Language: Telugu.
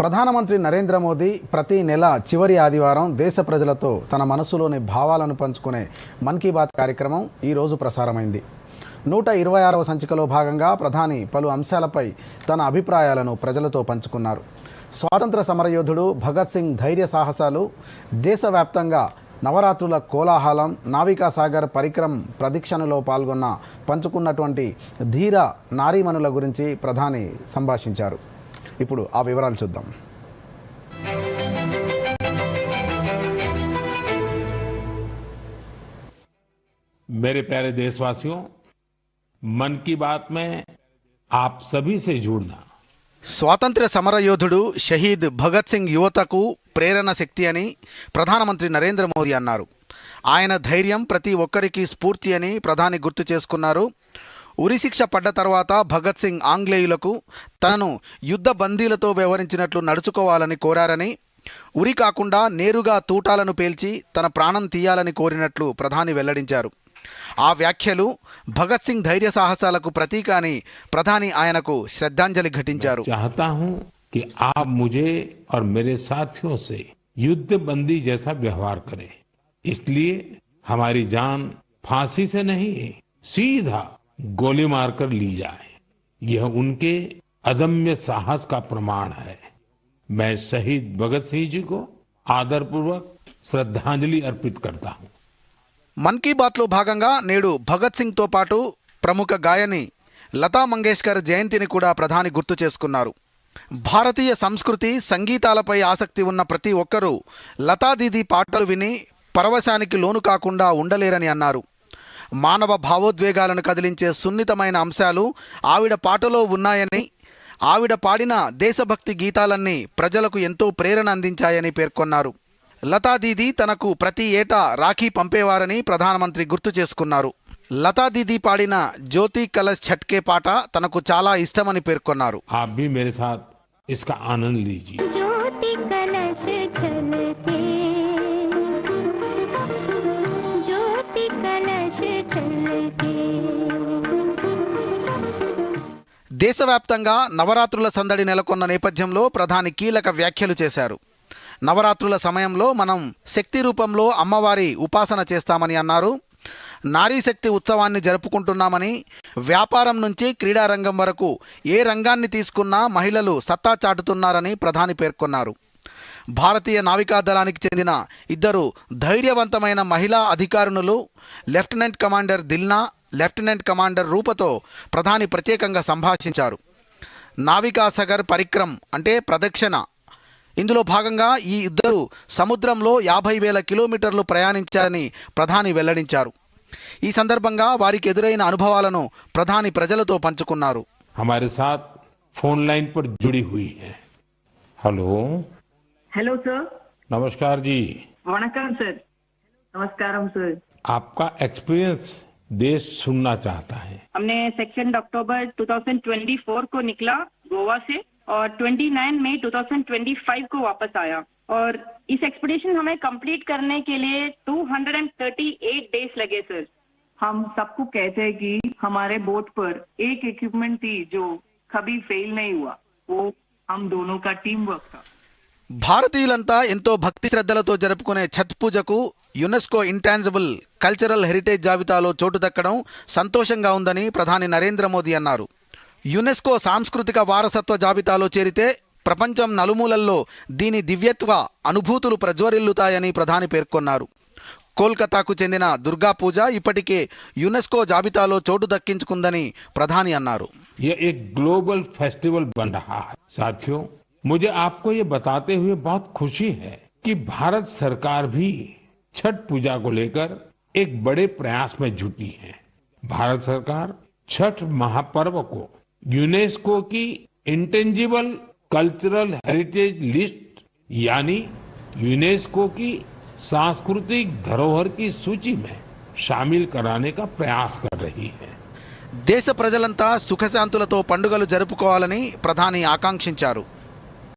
ప్రధానమంత్రి నరేంద్ర మోదీ ప్రతి నెల చివరి ఆదివారం దేశ ప్రజలతో తన మనసులోని భావాలను పంచుకునే మన్ కీ బాత్ కార్యక్రమం ఈరోజు ప్రసారమైంది. నూట ఇరవై ఆరవ సంచికలో భాగంగా ప్రధాని పలు అంశాలపై తన అభిప్రాయాలను ప్రజలతో పంచుకున్నారు. స్వాతంత్ర సమరయోధుడు భగత్ సింగ్ ధైర్య సాహసాలు దేశవ్యాప్తంగా నవరాత్రుల కోలాహలం నావికా సాగర్ పరిక్రమ్ ప్రదీక్షణలో పాల్గొన్న పంచుకున్నటువంటి ధీర నారీమణుల గురించి ప్రధాని సంభాషించారు. ఇప్పుడు ఆ వివరాలు చూద్దాం मेरे प्यारे देशवासियों मन की बात में आप सभी से जुड़ना స్వాతంత్ర్య సమరయోధుడు షహీద్ భగత్ సింగ్ యువతకు ప్రేరణ శక్తి అని ప్రధానమంత్రి నరేంద్ర మోదీ అన్నారు ఆయన ధైర్యం ప్రతి ఒక్కరికి స్ఫూర్తి అని ప్రధాని గుర్తు చేసుకున్నారు ఉరిశిక్ష పడ్డ తర్వాత భగత్ సింగ్ ఆంగ్లేయులకు తనను యుద్ధ బందీలతో వ్యవహరించినట్లు నడుచుకోవాలని కోరారని ఉరి కాకుండా నేరుగా తూటాలను పేల్చి తన ప్రాణం తీయాలని కోరినట్లు ప్రధాని వెల్లడించారు ఆ వ్యాఖ్యలు భగత్ సింగ్ ధైర్య సాహసాలకు ప్రతీక అని ప్రధాని ఆయనకు శ్రద్ధాంజలి ఘటించారు चाहता हूं कि आप मुझे और मेरे साथियों से युद्ध बंदी जैसा व्यवहार करें इसलिए हमारी जान फांसी से नहीं सीधा गोली मारकर ली जाए यह उनके अदम्य साहस का प्रमाण है मैं शहीद भगत सिंह जी को आदरपूर्वक श्रद्धांजलि अर्पित करता हूं మన్ కీ బాత్లో భాగంగా నేడు భగత్ సింగ్తో పాటు ప్రముఖ గాయని లతా మంగేష్కర్ జయంతిని కూడా ప్రధాని గుర్తు చేసుకున్నారు భారతీయ సంస్కృతి సంగీతాలపై ఆసక్తి ఉన్న ప్రతి ఒక్కరూ లతా దీదీ పాటలు విని పరవశానికి లోను కాకుండా ఉండలేరని అన్నారు మానవ భావోద్వేగాలను కదిలించే సున్నితమైన అంశాలు ఆవిడ పాటలో ఉన్నాయని ఆవిడ పాడిన దేశభక్తి గీతాలన్నీ ప్రజలకు ఎంతో ప్రేరణ అందించాయని పేర్కొన్నారు. లతాదీదీ తనకు ప్రతి ఏటా రాఖీ పంపేవారని ప్రధానమంత్రి గుర్తు చేసుకున్నారు. లతాదీదీ పాడిన జ్యోతి కలస్ ఛట్కే పాట తనకు చాలా ఇష్టమని పేర్కొన్నారు. ఆనంద్ లీజీ దేశవ్యాప్తంగా నవరాత్రుల సందడి నెలకొన్న నేపథ్యంలో ప్రధాని కీలక వ్యాఖ్యలు చేశారు. నవరాత్రుల సమయంలో మనం శక్తి రూపంలో అమ్మవారి ఉపాసన చేస్తామని అన్నారు. నారీ శక్తి ఉత్సవాన్ని జరుపుకుంటున్నామని వ్యాపారం నుంచి క్రీడారంగం వరకు ఏ రంగాన్ని తీసుకున్నా మహిళలు సత్తా చాటుతున్నారని ప్రధాని పేర్కొన్నారు. భారతీయ నావికాదళానికి చెందిన ఇద్దరు ధైర్యవంతమైన మహిళా అధికారులు lieutenant commander Dilna lieutenant commander రూపతో ప్రధాని ప్రత్యేకంగా సంభాషించారు. నావికాసగర్ పరిక్రమ్ అంటే ప్రదక్షిణ. ఇందులో భాగంగా ఈ ఇద్దరు సముద్రంలో యాభై వేల కిలోమీటర్లు ప్రయాణించారని ప్రధాని వెల్లడించారు. ఈ సందర్భంగా వారికి ఎదురైన అనుభవాలను ప్రధాని ప్రజలతో పంచుకున్నారు. లైన్ పర్ జుడి హుయి హలో हेलो सर नमस्कार जी। वणकम सर नमस्कारम सर आपका एक्सपीरियंस देश सुनना चाहता है। हमने सेकेंड अक्टूबर 2024 को निकला गोवा से और 29 मई 2025 को वापस आया। और इस एक्सपीडिशन हमें कंप्लीट करने के लिए 238 डेज़ लगे सर हम सबको कहते हैं कि हमारे बोट पर एक इक्विपमेंट थी जो कभी फेल नहीं हुआ। वो हम दोनों का टीम वर्क था। భారతీయులంతా ఎంతో భక్తి శ్రద్ధలతో జరుపుకునే ఛత్ పూజకు యునెస్కో ఇంటాన్జిబుల్ కల్చరల్ హెరిటేజ్ జాబితాలో చోటు దక్కడం సంతోషంగా ఉందని ప్రధాని నరేంద్ర మోదీ అన్నారు. యునెస్కో సాంస్కృతిక వారసత్వ జాబితాలో చేరితే ప్రపంచం నలుమూలల్లో దీని దివ్యత్వ అనుభూతులు ప్రజ్వరిల్లుతాయని ప్రధాని పేర్కొన్నారు. కోల్కతాకు చెందిన దుర్గా పూజ ఇప్పటికే యునెస్కో జాబితాలో చోటు దక్కించుకుందని ప్రధాని అన్నారు. గ్లోబల్ ఫెస్టివల్ ग्लोबल फेस्टिवल बन रहा है साथियों मुझे आपको ये बताते हुए बहुत खुशी है कि भारत सरकार भी छठ पूजा को लेकर एक बड़े प्रयास में जुटी है भारत सरकार छठ महापर्व को यूनेस्को की इंटेंजिबल कल्चरल हेरिटेज लिस्ट यानी यूनेस्को की सांस्कृतिक धरोहर की सूची में शामिल कराने का प्रयास कर रही है దేశ ప్రజలంతా సుఖశాంతులతో పండుగలు జరుపుకోవాలని ప్రధాని ఆకాంక్షించారు